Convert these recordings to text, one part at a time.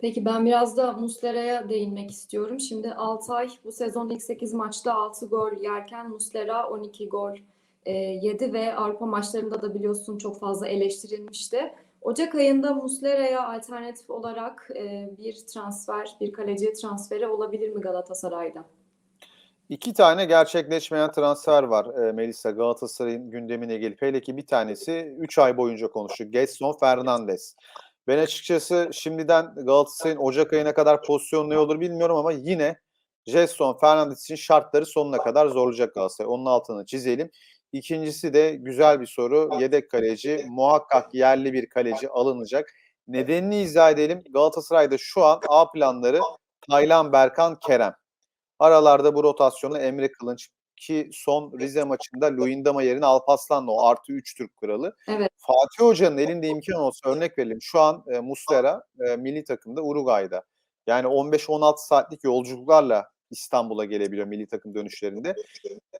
Peki ben biraz da Muslera'ya değinmek istiyorum. Şimdi Altay bu sezon ilk 8 maçta 6 gol yerken Muslera 12 gol e, yedi ve Avrupa maçlarında da biliyorsun çok fazla eleştirilmişti. Ocak ayında Muslera'ya alternatif olarak e, bir transfer, bir kaleci transferi olabilir mi Galatasaray'da? İki tane gerçekleşmeyen transfer var e, Melisa Galatasaray'ın gündemine gelip. Hele ki bir tanesi 3 ay boyunca konuştuk. Gedson Fernandes. Ben açıkçası şimdiden Galatasaray'ın Ocak ayına kadar pozisyonu ne olur bilmiyorum ama yine Gedson Fernandes için şartları sonuna kadar zorlayacak Galatasaray. Onun altını çizelim. İkincisi de güzel bir soru. Yedek kaleci muhakkak yerli bir kaleci alınacak. Nedenini izah edelim. Galatasaray'da şu an A planları Taylan Berkan Kerem. Aralarda bu rotasyonu Emre Kılınç ki son Rize maçında Luyendama yerine Alpaslan'la o artı 3 Türk kralı. Evet. Fatih Hoca'nın elinde imkan olsa örnek verelim. Şu an e, Muslera e, milli takımda Uruguay'da. Yani 15-16 saatlik yolculuklarla İstanbul'a gelebiliyor milli takım dönüşlerinde.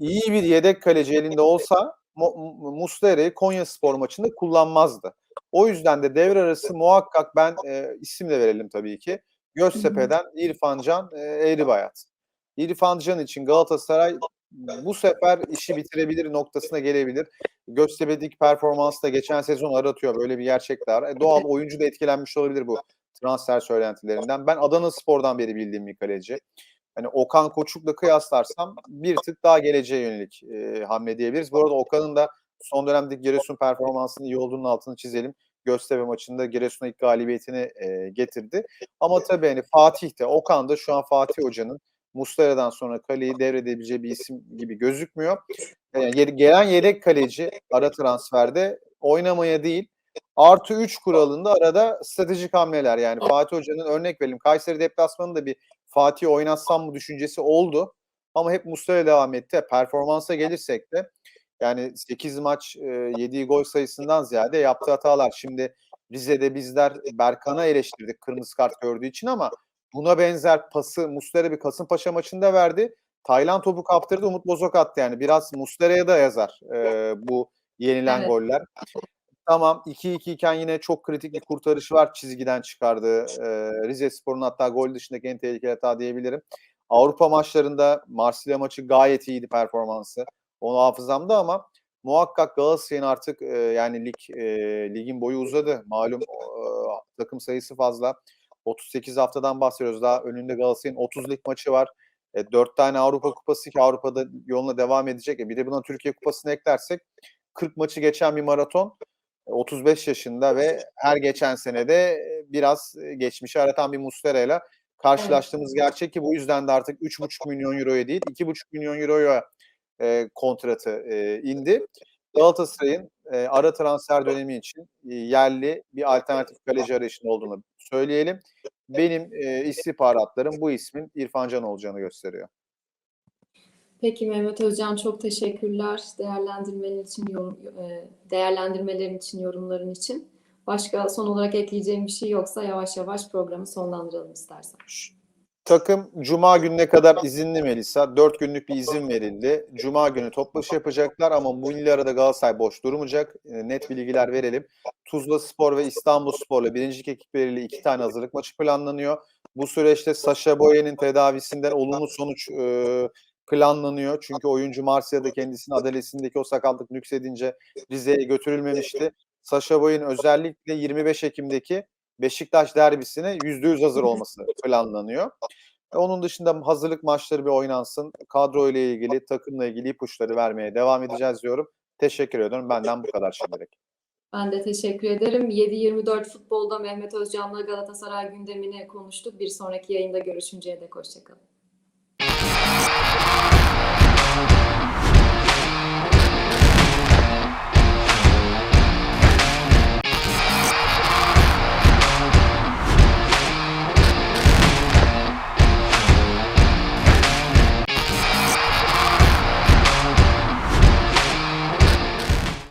İyi bir yedek kaleci elinde olsa Muslera'yı Konya Spor maçında kullanmazdı. O yüzden de devre arası muhakkak ben e, isim de verelim tabii ki. Göztepe'den İrfan Can e, Eğribayat. İrfan Can için Galatasaray bu sefer işi bitirebilir noktasına gelebilir. Göztepe'deki performansı da geçen sezon aratıyor. Böyle bir gerçek var. E, doğal oyuncu da etkilenmiş olabilir bu transfer söylentilerinden. Ben Adana Spor'dan beri bildiğim bir kaleci. Hani Okan Koçuk'la kıyaslarsam bir tık daha geleceğe yönelik e, hamle diyebiliriz. Bu arada Okan'ın da son dönemde Giresun performansının iyi olduğunun altını çizelim. Göztepe maçında Giresun'a ilk galibiyetini e, getirdi. Ama tabii hani Fatih de Okan da şu an Fatih Hoca'nın Muslera'dan sonra kaleyi devredebileceği bir isim gibi gözükmüyor. Yani gelen yedek kaleci ara transferde oynamaya değil artı 3 kuralında arada stratejik hamleler. Yani Fatih Hoca'nın örnek verelim Kayseri deplasmanında bir Fatih oynatsam mı düşüncesi oldu. Ama hep Muslera devam etti. Performansa gelirsek de yani 8 maç e, yediği gol sayısından ziyade yaptığı hatalar. Şimdi Rize'de bizler Berkan'a eleştirdik kırmızı kart gördüğü için ama buna benzer pası Muslera bir Kasımpaşa maçında verdi. Tayland topu kaptırdı Umut Bozok attı yani. Biraz Muslera'ya da yazar e, bu yenilen evet. goller. Tamam 2-2 iken yine çok kritik bir kurtarış var çizgiden çıkardı. E, Rize Spor'un hatta gol dışındaki en tehlikeli hata diyebilirim. Avrupa maçlarında Marsilya maçı gayet iyiydi performansı. Onu hafızamda ama muhakkak Galatasaray'ın artık e, yani lig e, ligin boyu uzadı. Malum e, takım sayısı fazla. 38 haftadan bahsediyoruz. Daha önünde Galatasaray'ın 30 lig maçı var. E, 4 tane Avrupa Kupası ki Avrupa'da yoluna devam edecek. E, bir de buna Türkiye Kupası'nı eklersek 40 maçı geçen bir maraton. 35 yaşında ve her geçen senede biraz geçmişi aratan bir Muslera ile karşılaştığımız gerçek ki bu yüzden de artık 3,5 milyon euroya değil 2,5 milyon euroya e, kontratı e, indi. Galatasaray'ın e, ara transfer dönemi için e, yerli bir alternatif kaleci arayışında olduğunu söyleyelim. Benim e, istihbaratlarım bu ismin İrfan Can olacağını gösteriyor. Peki Mehmet Özcan çok teşekkürler değerlendirmelerin için yorum, değerlendirmelerin için yorumların için. Başka son olarak ekleyeceğim bir şey yoksa yavaş yavaş programı sonlandıralım istersen. Takım Cuma gününe kadar izinli Melisa. Dört günlük bir izin verildi. Cuma günü toplaşı yapacaklar ama bu illi arada Galatasaray boş durmayacak. Net bilgiler verelim. Tuzla Spor ve İstanbul Spor'la birincilik ekipleriyle iki tane hazırlık maçı planlanıyor. Bu süreçte Saşa Boye'nin tedavisinden olumlu sonuç e, planlanıyor. Çünkü oyuncu Marsilya'da kendisinin adalesindeki o sakatlık nüksedince Rize'ye götürülmemişti. Saşa Boy'un özellikle 25 Ekim'deki Beşiktaş derbisine %100 hazır olması planlanıyor. Onun dışında hazırlık maçları bir oynansın. Kadro ile ilgili, takımla ilgili ipuçları vermeye devam edeceğiz diyorum. Teşekkür ediyorum. Benden bu kadar şimdilik. Ben de teşekkür ederim. 7-24 futbolda Mehmet Özcan'la Galatasaray gündemini konuştuk. Bir sonraki yayında görüşünceye dek hoşçakalın.